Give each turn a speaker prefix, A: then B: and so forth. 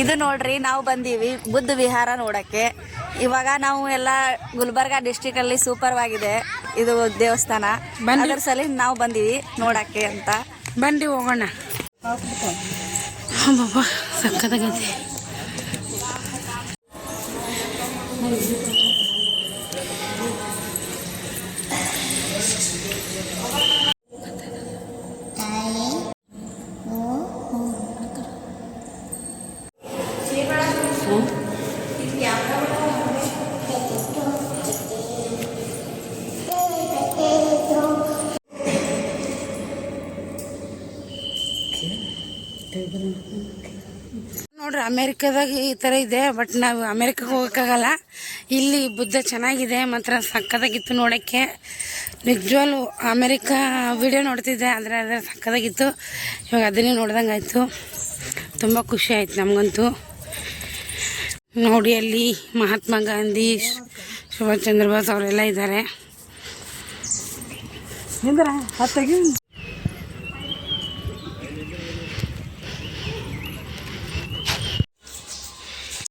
A: ಇದು ನೋಡ್ರಿ ನಾವು ಬಂದೀವಿ ಬುದ್ಧ ವಿಹಾರ ನೋಡಕ್ಕೆ. ಇವಾಗ ನಾವು ಎಲ್ಲ ಗುಲ್ಬರ್ಗ ಡಿಸ್ಟಿಕ್ ಅಲ್ಲಿ ಸೂಪರ್ ಆಗಿದೆ ಇದು ದೇವಸ್ಥಾನ. ಅದರ ಸಲ ನಾವು ಬಂದೀವಿ ನೋಡಕ್ಕೆ ಅಂತ.
B: ಬಂದಿ ಹೋಗೋಣ. ಬಾಬಾ ನೋಡ್ರಿ, ಅಮೇರಿಕಾದಾಗ ಈ ಥರ ಇದೆ ಬಟ್ ನಾವು ಅಮೇರಿಕಾಗ ಹೋಗೋಕ್ಕಾಗಲ್ಲ. ಇಲ್ಲಿ ಬುದ್ಧ ಚೆನ್ನಾಗಿದೆ, ಮಾತ್ರ ಸಕ್ಕದಾಗಿತ್ತು ನೋಡೋಕ್ಕೆ. ನಿಜವಾಲು ಅಮೇರಿಕಾ ವಿಡಿಯೋ ನೋಡ್ತಿದ್ದೆ, ಆದರೆ ಅದರ ಸಕ್ಕದಾಗಿತ್ತು. ಇವಾಗ ಅದನ್ನೇ ನೋಡ್ದಂಗೆ ಆಯಿತು ತುಂಬ ಖುಷಿ ಆಯ್ತು ನಮಗಂತೂ. ನೋಡಿ ಅಲ್ಲಿ ಮಹಾತ್ಮ ಗಾಂಧಿ ಸುಭಾಷ್ ಚಂದ್ರ ಬೋಸ್ ಅವರೆಲ್ಲ ಇದ್ದಾರೆ.